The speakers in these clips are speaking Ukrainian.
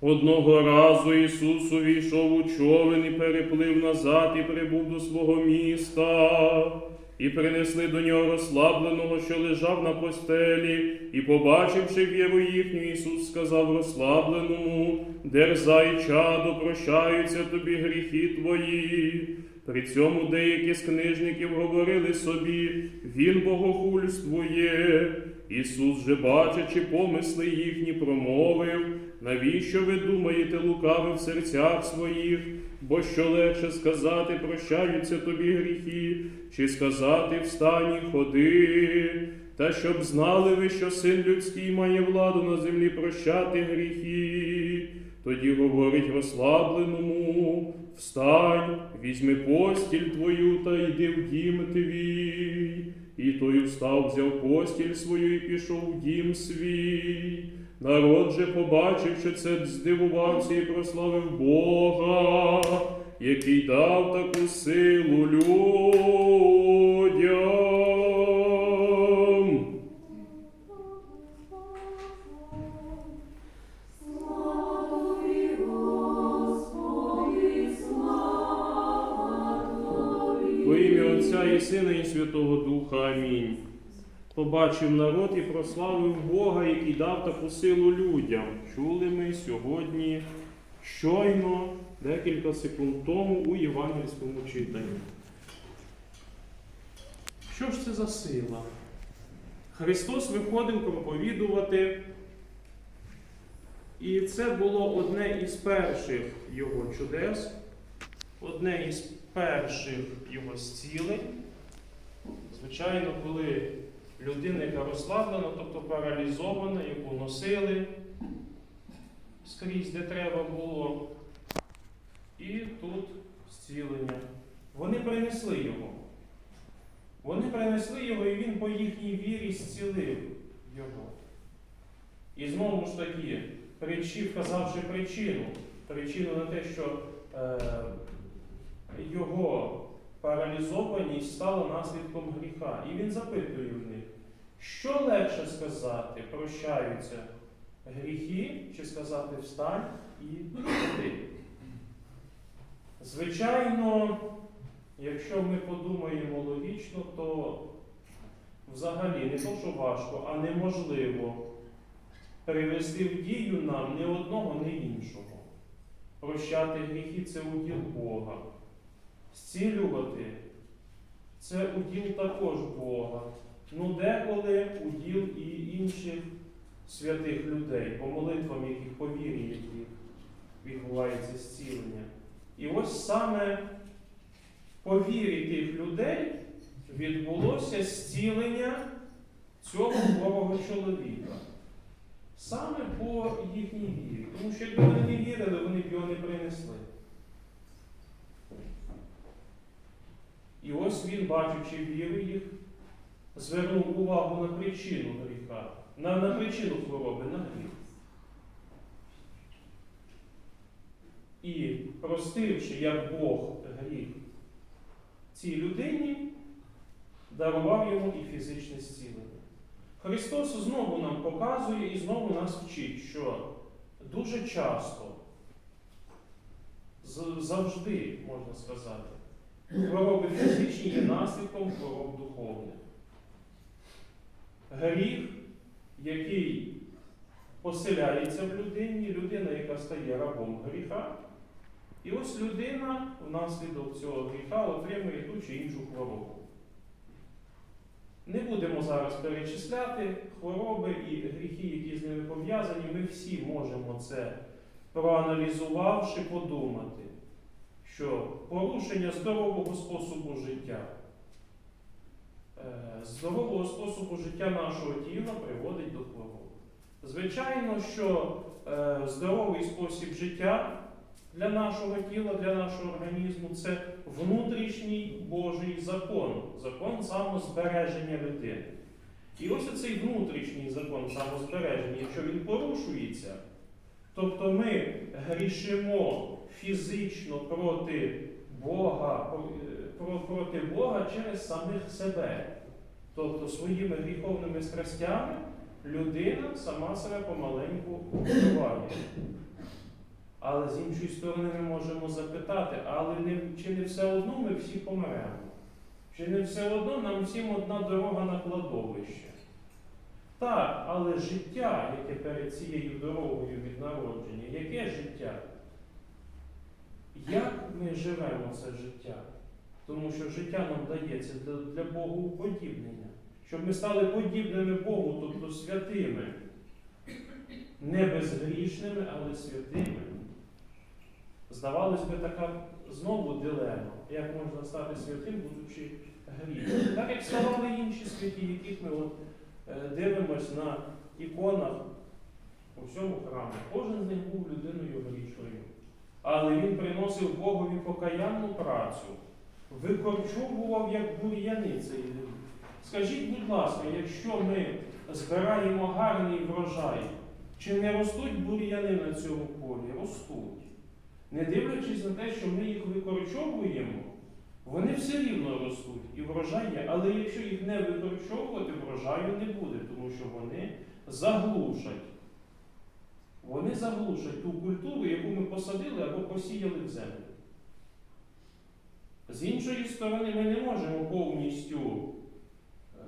Одного разу Ісус увійшов у човен і переплив назад і прибув до свого міста. І принесли до нього розслабленого, що лежав на постелі, і, побачивши віру їхню, Ісус сказав розслабленому, дерзай, чадо, прощаються тобі гріхи твої. При цьому деякі з книжників говорили собі, Він богохульствує. Ісус же, бачачи помисли їхні, промовив, навіщо ви думаєте лукави в серцях своїх? Бо що легше сказати, прощаються тобі гріхи, чи сказати встань і ходи, та щоб знали ви, що син людський має владу на землі прощати гріхи. Тоді говорить розслабленому, встань, візьми постіль твою та йди в дім твій. І той встав, взяв постіль свою і пішов в дім свій. Народ же, побачивши це, здивувався і прославив Бога, який дав таку силу людям. Во ім'я Отця і Сина і Святого Духа. Амінь. Побачив народ і прославив Бога, який дав таку силу людям. Чули ми сьогодні щойно, декілька секунд тому у євангельському читанні. Що ж це за сила? Христос виходив проповідувати, і це було одне із перших його чудес, одне із перших його зцілень. Звичайно, коли людина, яка розслаблена, тобто паралізована, яку носили скрізь, де треба було, і тут зцілення. Вони принесли його. Вони принесли його, і він по їхній вірі зцілив його. І знову ж таки, причі, вказавши причину, причину на те, що е, його паралізованість стала наслідком гріха. І він запитує в них, що легше сказати, прощаються гріхи, чи сказати встань і ходи. Звичайно, якщо ми подумаємо логічно, то взагалі не то, що важко, а неможливо привести в дію нам ні одного, ні іншого. Прощати гріхи це уділ Бога. Зцілювати це уділ також Бога. Ну, деколи уділ і інших святих людей, по молитвам, яких по вірі, яких відбувається зцілення. І ось саме по вірі тих людей відбулося зцілення цього хворого чоловіка. Саме по їхній вірі. Тому що якби вони не вірили, вони б його не принесли. І ось він, бачучи віру їх, звернув увагу на причину гріха, на, на причину хвороби, на гріх. І простивши, як Бог гріх цій людині, дарував йому і фізичне зцілення. Христос знову нам показує і знову нас вчить, що дуже часто, завжди, можна сказати, хвороби фізичні є наслідком хвороб духовних. Гріх, який поселяється в людині, людина, яка стає рабом гріха, і ось людина внаслідок цього гріха отримує ту чи іншу хворобу. Не будемо зараз перечисляти хвороби і гріхи, які з ними пов'язані. Ми всі можемо це, проаналізувавши, подумати, що порушення здорового способу життя, здорового способу життя нашого тіла приводить до хвороб. Звичайно, що е, здоровий спосіб життя для нашого тіла, для нашого організму це внутрішній Божий закон, закон самозбереження людини. І ось цей внутрішній закон самозбереження, якщо він порушується, тобто ми грішимо фізично проти Бога, проти Бога через самих себе. Тобто своїми гріховними страстями людина сама себе помаленьку вбиває. Але з іншої сторони ми можемо запитати, але не, чи не все одно ми всі помремо? Чи не все одно нам всім одна дорога на кладовище? Так, але життя, яке перед цією дорогою від народження, яке життя? Як ми живемо це життя? Тому що життя нам дається для, Богу уподібнення, щоб ми стали подібними Богу, тобто святими, не безгрішними, але святими. Здавалось би, така знову дилема, як можна стати святим, будучи грішним. Так як ставали інші святі, яких ми от, е, дивимось на іконах у всьому храмі. Кожен з них був людиною грішною. Але він приносив Богові покаянну працю, викорчовував як бур'яни цей рід. Скажіть, будь ласка, якщо ми збираємо гарний врожай, чи не ростуть бур'яни на цьому полі? Ростуть. Не дивлячись на те, що ми їх викорчовуємо, вони все рівно ростуть і врожай є. Але якщо їх не викорчовувати, врожаю не буде, тому що вони заглушать. Вони заглушать ту культуру, яку ми посадили або посіяли в землю. З іншої сторони, ми не можемо повністю е,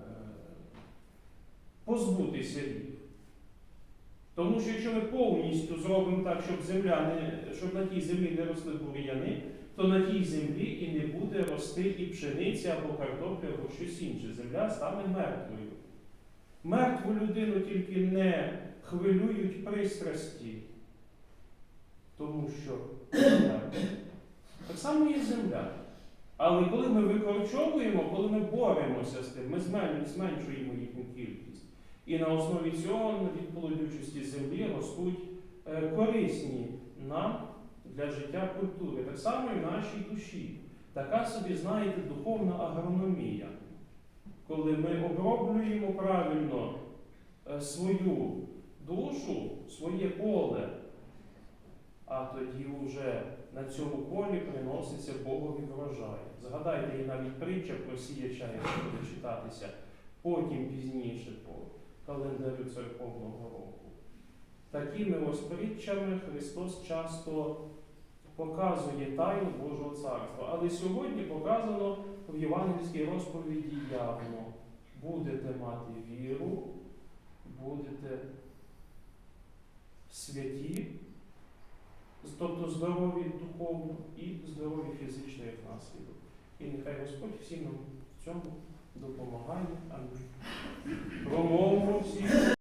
позбутися їх. Тому що якщо ми повністю зробимо так, щоб земля не, щоб на тій землі не росли бур'яни, то на тій землі і не буде рости і пшениця або картопля, або щось інше. Земля стане мертвою. Мертву людину тільки не хвилюють пристрасті, тому що так само є земля. Але коли ми викорчовуємо, коли ми боремося з тим, ми зменшуємо їхню кількість. І на основі цього від плодючості землі ростуть е, корисні нам для життя культури. Так само і в нашій душі. Така собі, знаєте, духовна агрономія. Коли ми оброблюємо правильно е, свою душу, своє поле, а тоді вже на цьому полі приноситься Богові врожай. Згадайте, і навіть притча про сіяча, яка буде читатися потім пізніше по календарю церковного року. Такими ось притчами Христос часто показує тайну Божого царства. Але сьогодні показано в євангельській розповіді явно. Будете мати віру, будете святі, тобто здорові духовно і здорові фізично як наслідок. І нехай Господь всім нам в цьому допомагає. Амінь. Промовимо всі.